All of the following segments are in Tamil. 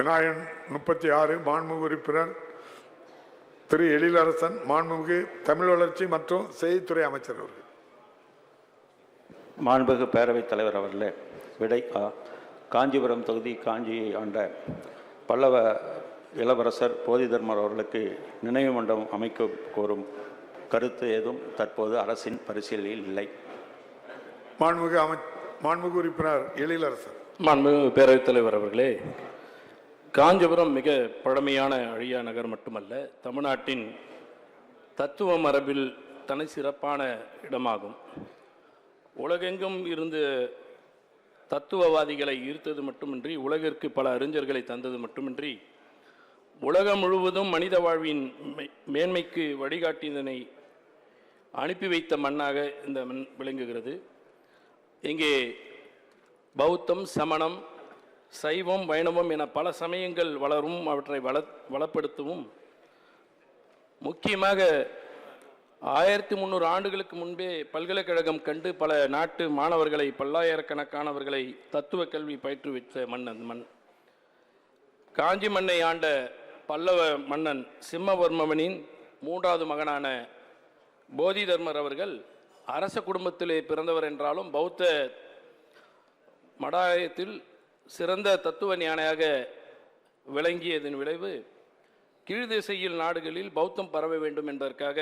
விநாயகன் முப்பத்தி ஆறு மாண்புமிகு உறுப்பினர் திரு எழிலரசன் மாண்புமிகு தமிழ் வளர்ச்சி மற்றும் செய்தித்துறை அமைச்சர் அவர்கள். மாண்புமிகு பேரவைத் தலைவர் அவர்களே விடை ஆ காஞ்சிபுரம் தொகுதி காஞ்சியை ஆண்ட பல்லவ இளவரசர் போதிதர்மர் அவர்களுக்கு நினைவு மண்டபம் அமைக்க கோரும் கருத்து ஏதும் தற்போது அரசின் பரிசீலனையில் இல்லை. மாண்புமிகு அமை மாண்புமிகு உறுப்பினர் எழிலரசன். மாண்புமிகு பேரவைத் தலைவர் அவர்களே காஞ்சிபுரம் மிக பழமையான அழியா நகர் மட்டுமல்ல தமிழ்நாட்டின் தத்துவ மரபில் தனி சிறப்பான இடமாகும். உலகெங்கும் இருந்து தத்துவவாதிகளை ஈர்த்தது மட்டுமின்றி உலகிற்கு பல அறிஞர்களை தந்தது மட்டுமின்றி உலகம் முழுவதும் மனித வாழ்வின் மேன்மைக்கு வழிகாட்டியதனை அனுப்பி வைத்த மண்ணாக இந்த மண் விளங்குகிறது. இங்கே பௌத்தம் சமணம் சைவம் வைணவம் என பல சமயங்கள் வளரும் அவற்றை வள வளப்படுத்தவும். முக்கியமாக ஆயிரத்தி முந்நூறு ஆண்டுகளுக்கு முன்பே பல்கலைக்கழகம் கண்டு பல நாட்டு மாணவர்களை பல்லாயிரக்கணக்கானவர்களை தத்துவ கல்வி பயிற்றுவித்த மன்னன் மண் காஞ்சி மண்ணை ஆண்ட பல்லவ மன்னன் சிம்மவர்மவனின் மூன்றாவது மகனான போதிதர்மர் அவர்கள் அரச குடும்பத்திலே பிறந்தவர் என்றாலும் பௌத்த மடாலயத்தில் சிறந்த தத்துவ ஞானியாக விளங்கியதன் விளைவு கீழ்திசையில் நாடுகளில் பௌத்தம் பரவ வேண்டும் என்பதற்காக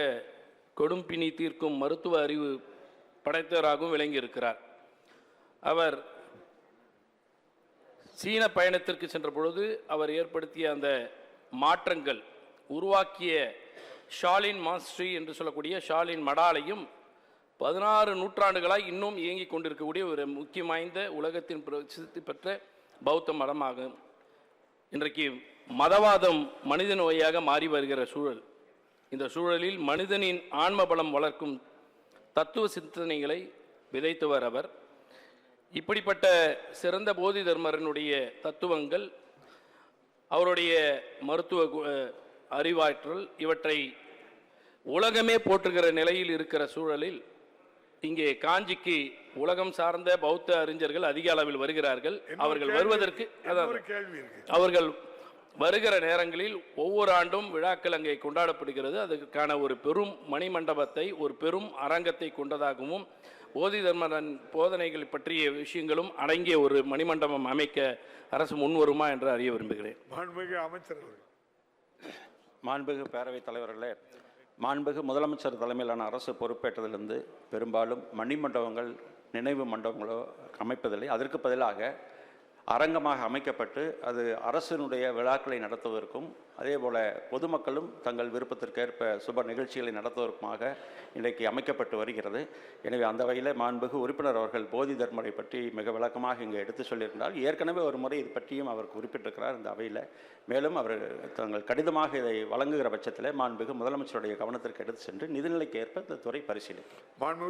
கொடும்பினி தீர்க்கும் மருத்துவ அறிவு படைத்தவராகவும் விளங்கியிருக்கிறார். அவர் சீன பயணத்திற்கு சென்ற பொழுது அவர் ஏற்படுத்திய அந்த மாற்றங்கள் உருவாக்கிய ஷாலின் மாஸ்ட்ரி என்று சொல்லக்கூடிய ஷாலின் மடாலையும் பதினாறு நூற்றாண்டுகளாக இன்னும் இயங்கி கொண்டிருக்கக்கூடிய ஒரு முக்கிய வாய்ந்த உலகத்தின் பிரசித்தி பெற்ற பௌத்த மதமாகும் இன்றைக்கு மதவாதம் மனித நோயாக மாறி வருகிற சூழல். இந்த சூழலில் மனிதனின் ஆன்ம பலம் வளர்க்கும் தத்துவ சிந்தனைகளை விதைத்தவர் அவர். இப்படிப்பட்ட சிறந்த போதி தர்மரனுடைய தத்துவங்கள் அவருடைய மருத்துவ கு- அறிவாற்றல் இவற்றை உலகமே போற்றுகிற நிலையில் இருக்கிற சூழலில் இங்கே காஞ்சிக்கு உலகம் சார்ந்த பௌத்த அறிஞர்கள் அதிக அளவில் வருகிறார்கள். அவர்கள் வருவதற்கு அவர்கள் வருகிற நேரங்களில் ஒவ்வொரு ஆண்டும் விழாக்கள் அங்கே கொண்டாடப்படுகிறது. அதற்கான ஒரு பெரும் மணிமண்டபத்தை ஒரு பெரும் அரங்கத்தை கொண்டதாகவும் போதி தர்மரன் போதனைகள் பற்றிய விஷயங்களும் அடங்கிய ஒரு மணிமண்டபம் அமைக்க அரசு முன்வருமா என்று அறிய விரும்புகிறேன். மாண்புமிகு அமைச்சர் மாண்புமிகு பேரவைத் தலைவர்களே மாண்புகு முதலமைச்சர் தலைமையிலான அரசு பொறுப்பேற்றதிலிருந்து பெரும்பாலும் மணிமண்டபங்கள் நினைவு மண்டபங்களோ அமைப்பதில்லை. அதற்கு பதிலாக அரங்கமாக அமைக்கப்பட்டு அது அரசினுடைய விழாக்களை நடத்துவதற்கும் அதேபோல் பொதுமக்களும் தங்கள் விருப்பத்திற்கேற்ப சுப நிகழ்ச்சிகளை நடத்துவதற்குமாக இன்றைக்கு அமைக்கப்பட்டு வருகிறது. எனவே அந்த வகையில் மாண்புகு உறுப்பினர் அவர்கள் போதி தர்மரை பற்றி மிக விளக்கமாக இங்கே எடுத்து சொல்லியிருந்தால் ஏற்கனவே ஒரு முறை இது பற்றியும் அவர் குறிப்பிட்டிருக்கிறார் இந்த அவையில். மேலும் அவர் தங்கள் கடிதமாக இதை வழங்குகிற பட்சத்தில் மாண்புகு முதலமைச்சருடைய கவனத்திற்கு எடுத்து சென்று நிதிநிலைக்கு ஏற்ப இந்த துறை பரிசீலிக்கும். மாண்பு